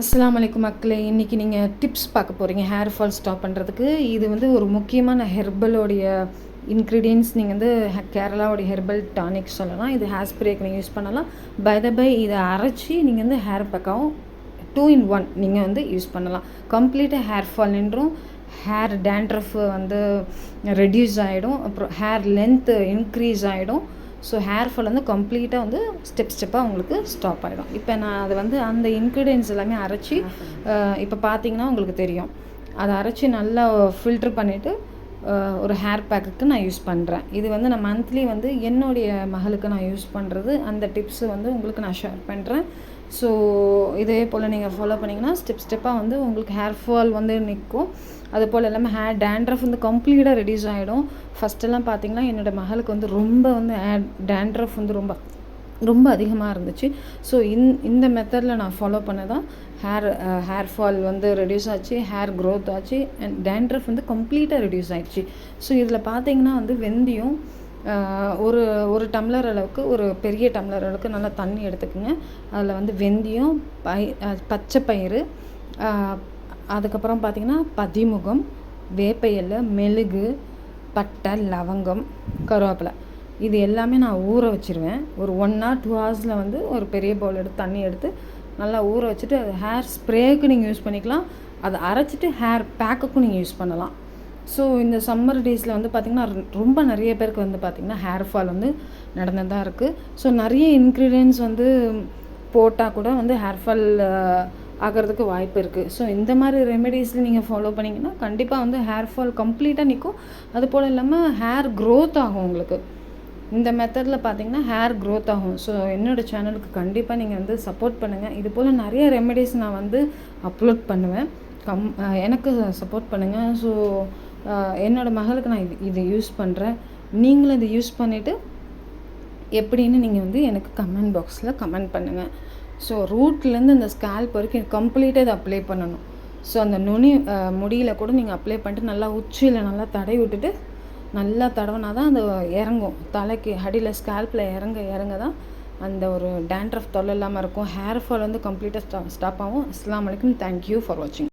அஸ்லாம் அலைக்கும் மக்களே இன்றைக்கி நீங்கள் டிப்ஸ் பார்க்க போகிறீங்க ஹேர் ஃபால் ஸ்டாப் பண்ணுறதுக்கு இது வந்து ஒரு முக்கியமான ஹெர்பலோடைய இன்க்ரீடியன்ஸ் நீங்கள் வந்து கேரளாவுடைய ஹெர்பல் டானிக் சொல்லலாம். இது ஹேர் ஸ்ப்ரேக்கு நீங்கள் யூஸ் பண்ணலாம். பை த பை இதை அரைச்சி நீங்கள் வந்து ஹேர் பேக்காகவும் டூ இன் ஒன் நீங்கள் வந்து யூஸ் பண்ணலாம். கம்ப்ளீட்டாக ஹேர் ஃபால் நின்றும். ஹேர் டேண்ட்ரஃப் வந்து ரெடியூஸ் ஆகிடும் அப்புறம் ஹேர் லென்த்து இன்க்ரீஸ் ஆகிடும் ஸோ ஹேர் ஃபால் வந்து கம்ப்ளீட்டாக வந்து ஸ்டெப் ஸ்டெப்பாக உங்களுக்கு ஸ்டாப் ஆகிடும் இப்போ நான் அதை வந்து அந்த இன்க்ரீடியன்ஸ் எல்லாமே அரைச்சி இப்போ பார்த்தீங்கன்னா உங்களுக்கு தெரியும். அதை அரைச்சி நல்லா ஃபில்டர் பண்ணிவிட்டு ஒரு ஹேர் பேக்குக்கு நான் யூஸ் பண்ணுறேன் இது வந்து நான் மந்த்லி வந்து என்னுடைய மகளுக்கு நான் யூஸ் பண்ணுறது அந்த டிப்ஸு வந்து உங்களுக்கு நான் ஷேர் பண்ணுறேன் ஸோ இதே போல் நீங்கள் ஃபாலோ பண்ணிங்கன்னா ஸ்டெப் ஸ்டெப்பாக வந்து உங்களுக்கு ஹேர் ஃபால் வந்து நிற்கும் அது போல் எல்லாமே ஹேர் டேண்ட்ரஃப் வந்து கம்ப்ளீட்டாக ரெடியூஸ் ஆகிடும் ஃபஸ்ட்டெல்லாம் பார்த்தீங்கன்னா என்னோட மகளுக்கு வந்து ரொம்ப வந்து ஹேர் டேண்ட்ரஃப் வந்து ரொம்ப ரொம்ப அதிகமாக இருந்துச்சு. ஸோ இந் இந்த மெத்தடில் நான் ஃபாலோ பண்ண தான் ஹேர் ஹேர் ஃபால் வந்து ரெடியூஸ் ஆச்சு ஹேர் க்ரோத் ஆச்சு அண்ட் டேண்ட்ரஃப் வந்து கம்ப்ளீட்டாக ரெடியூஸ் ஆயிடுச்சு. ஸோ இதில் பார்த்தீங்கன்னா வந்து வெந்தயம் uh, ஒரு ஒரு டம்ளர் அளவுக்கு ஒரு பெரிய டம்ளர் அளவுக்கு நல்லா தண்ணி எடுத்துக்கோங்க. அதில் வந்து வெந்தயம் பை பச்சை பயிறு அதுக்கப்புறம் பார்த்திங்கன்னா பதிமுகம் வேப்ப இலை மெழுகு பட்டை லவங்கம் கருவேப்பிலை. இது எல்லாமே நான் ஊற வச்சிருவேன். ஒரு ஒன் ஆர் டூ ஹவர்ஸில் வந்து ஒரு பெரிய பவுல் எடுத்து தண்ணி எடுத்து நல்லா ஊற வச்சுட்டு அது ஹேர் ஸ்ப்ரேக்கு நீங்கள் யூஸ் பண்ணிக்கலாம். அதை அரைச்சிட்டு ஹேர் பேக்குக்கும் நீங்கள் யூஸ் பண்ணலாம். ஸோ இந்த சம்மர் டேஸில் வந்து பார்த்திங்கன்னா ரொம்ப நிறைய பேருக்கு வந்து பார்த்திங்கன்னா ஹேர் ஃபால் வந்து நடந்துதான் இருக்குது ஸோ நிறைய இன்க்ரீடியன்ஸ் வந்து போட்டால் கூட வந்து ஹேர் ஃபால் ஆகிறதுக்கு வாய்ப்பு இருக்குது ஸோ இந்த மாதிரி ரெமெடிஸில் நீங்கள் ஃபாலோ பண்ணிங்கன்னா கண்டிப்பாக வந்து ஹேர் ஃபால் கம்ப்ளீட்டாக நிற்கும் அது போல் இல்லாமல் ஹேர் க்ரோத் ஆகும் உங்களுக்கு. இந்த மெத்தடில் பார்த்தீங்கன்னா ஹேர் க்ரோத் ஆகும். ஸோ என்னோடய சேனலுக்கு கண்டிப்பாக நீங்கள் வந்து சப்போர்ட் பண்ணுங்கள் இது போல் நிறைய ரெமெடிஸ் நான் வந்து அப்லோட் பண்ணுவேன். கம் எனக்கு சப்போர்ட் பண்ணுங்கள் ஸோ என்னோடய மகளுக்கு நான் இது இதை யூஸ் பண்ணுறேன் நீங்களும் இதை யூஸ் பண்ணிவிட்டு எப்படின்னு நீங்கள் வந்து எனக்கு கமெண்ட் பாக்ஸில் கமெண்ட் பண்ணுங்கள் ஸோ ரூட்லேருந்து இந்த ஸ்கேல்ப் வரைக்கும் கம்ப்ளீட்டாக இதை அப்ளை பண்ணணும். ஸோ அந்த நுனி முடியில் முடியில கூட நீங்கள் அப்ளை பண்ணிட்டு நல்லா உச்சியில் நல்லா தடை விட்டுட்டு நல்லா தடவினா தான் அந்த இறங்கும். தலைக்கு அடியில் ஸ்கேல்பில் இறங்க இறங்க தான் அந்த ஒரு டேண்ட்ரஃப் தொல்லை இல்லாமல் இருக்கும். ஹேர் ஃபால் வந்து கம்ப்ளீட்டாக ஸ்டா ஸ்டாப் ஆகும். அஸ்லாம் வலைக்கும் தேங்க்யூ ஃபார் வாட்சிங்